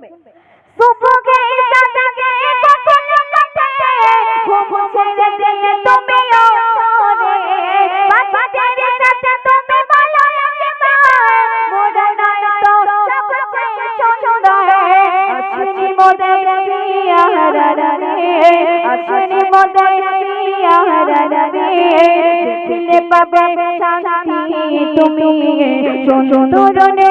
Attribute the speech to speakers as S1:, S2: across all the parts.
S1: ঘুম। ছেড়ে দিলে তুমি ওরে বাচ্চাদের সাথে তুমি ভালো একবার। মোরা নাই তো সবচেয়ে সুন্দর। আছনি মোদের পিয়ারা রে আছনি মোদের পিয়ারা রে দেখলে পাবে শান্তি তুমি। সুন্দর রে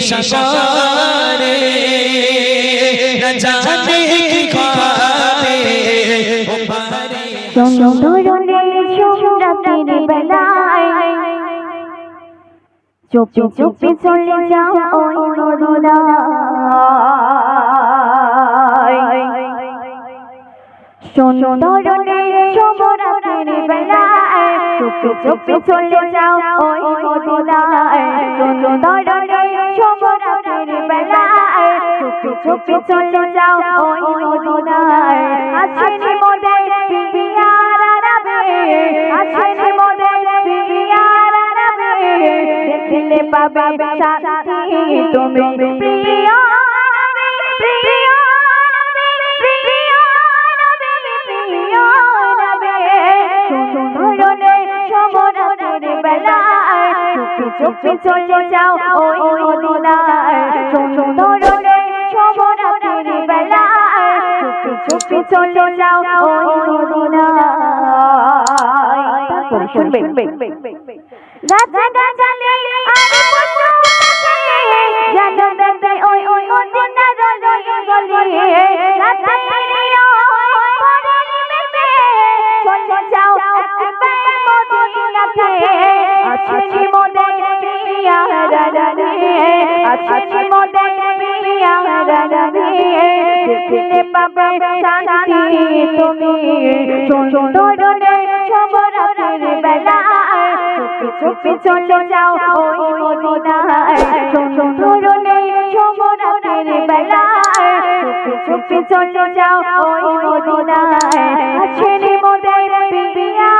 S1: কাঁচা গরিব দুঃখীরে মাথায় রাখা দিয়ে ঈদের মাথায় দিয়ে ঈদের মাথায় পড়বে যে জামাল মোবারক মোবারক ঈদ মোবারক মোবারক মোবারক ঈদ মোবারক মোবারক মোবারক লম্বা ঘুরে মুমিনে দাদা দাদা
S2: মেরি শশারে জানে কি খাবে ও পারে
S1: সুন্দরনে সুরাতের বেলায় চুপি চুপি চলে যাও ওই মদিনায় সুন্দরনে সুরাতের বেলায় চুপি চুপি চলে যাও ওই মদিনায় সুন্দরনে সুরাতের বেলায় চুপি চুপি চলে যাও ওই মদিনায়। আছেন মোদের পিয়ারা রবে আছেন মোদের পিয়ারা রবে দেখলে পাবে শান্তি, তুমি প্রিয় প্রিয় চুপি চলে যাও ওই মদিনায় সুন্দরনে সমরাতের বেলায় চুপি চুপি চলে যাও ওই মদিনায় তারপরে শুনবেন গাছে গাছালে আর পশু পাখি ওই ওই মদিনার গলি গলি রাতে চলে যাও একবার মদিনাতে আছে মোদের পিয়ারা রে আছে মোদের পিয়ারা রে দেখলে পাবে শান্তি তুমি সুন্দর সবরাতের বেলায় চুপি চুপি চলে যাও ওই মদিনায় সুন্দর সবরাতের বেলায় চুপি চলে যাও ওই মদিনায় আছেন মোদের পিয়ারা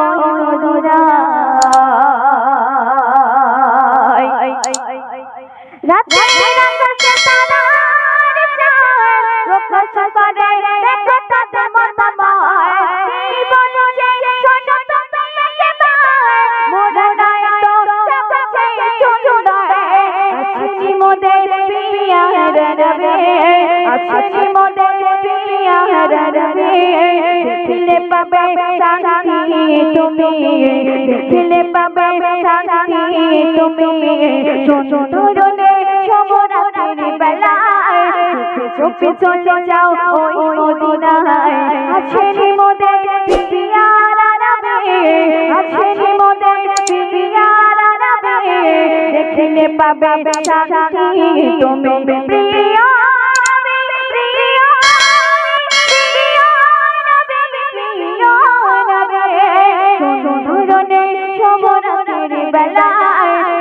S1: মোদের পিয়ারা রবে আছি মোদের পিয়ারা রবে দেখলে পাবে শান্তি তুমি। দেখলে পাবে শান্তি তুমি। সুন্দরনে সমরাতের বেলায় চুপি চলে যাও ওই মদিনায়। আছেন মোদের পিয়ারা রবে আছেন মোদের রবে দেখলে পাবে শান্তি। তুমি প্রিয়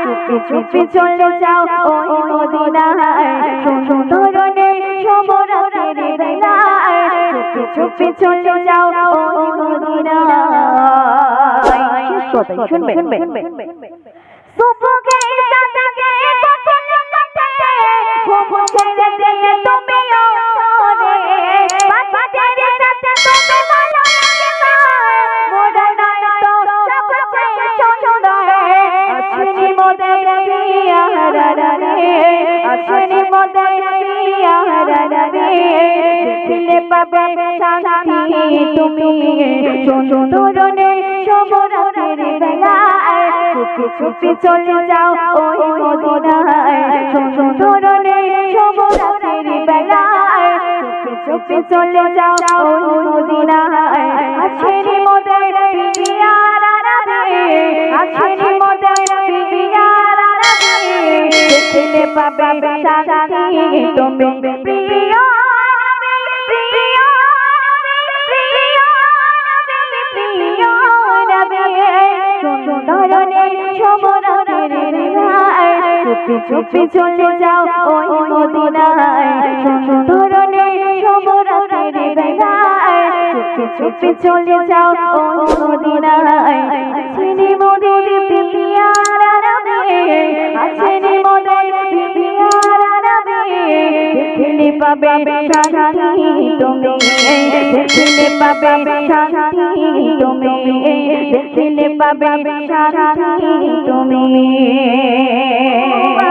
S1: চুপি চুপি চলে যাও ওই মদিনায়। সুন্দরনে সমরাতের বেলায় চুপি চুপি চলে যাও ওই মদিনায় শুনবে শুনবে আসনে মদন প্রিয়া রাধাবে দেখলে পাবে শান্তি তুমি। সুন্দর শোভরাতের বেলায়। চুপি চুপি চলে যাও ওই মদিনায়। সুন্দরনে শুভরাতের বেলায়। চুপি চুপি চলে যাও ওই মদিনায়। আছেন মোদের পিয়ার রাবে আছেন মোদের পিয়ার রাবে দেখলে পাবে শান্তি। তুমি চুপি চলে যাও ওই মদিনায়। সুন্দরনে সমরাতের রায় চুপি চুপি চলে যাও ওই মদিনায়। আছেনি মোদের পিয়ারা নবী আছেনি মোদের পিয়ারা নবী দেখলে পাবে শান্তি তুমি। দেখলে পাবে শান্তি তুমি। দেখলে পাবে শান্তি তুমি।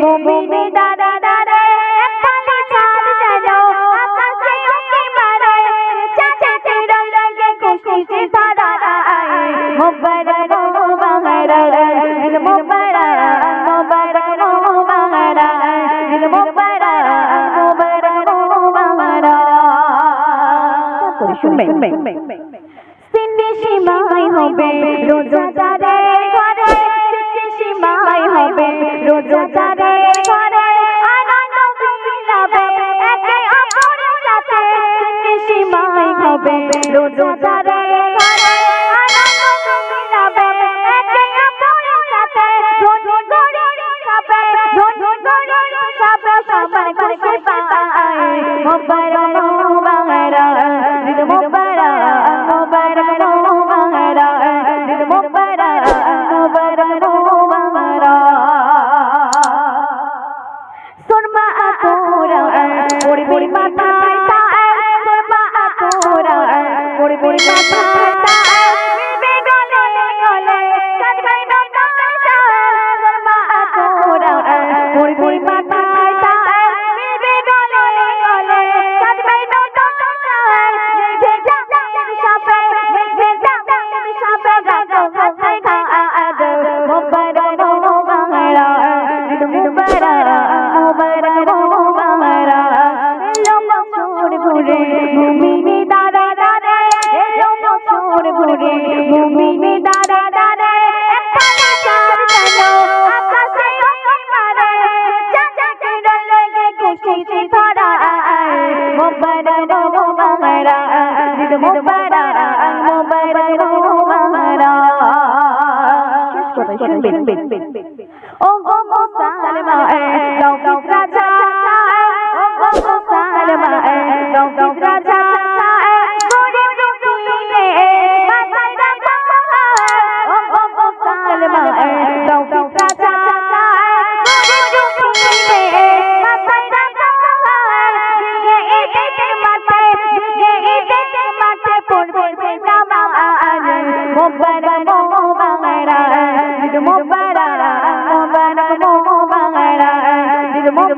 S1: মোমিনে দাদা দাদা খালি চাঁদ জানো আকাশে উকি বাড়ায় চাচাতে রঙে খুশি তারা মোবারক মোবারক মোবারক মোবারক মোবারক মোবারক মোবারক শুনবে শুনবে সিন্দি সীমায় হবে রোজা রোজাদারের ঘরে আনন্দ মিলাবে, একে অপরের সাথে সিন্নি হবে। রোজাদারের ঘরে আনন্দ মিলাবে, একে অপরের সাথে ধনী গরিব সবে ধনী গরিব সবে সবাই খুশি পায়। মোবারক মোবারক মোবারক মোবারক শুনবেন। ও গো মুসালমা মুখ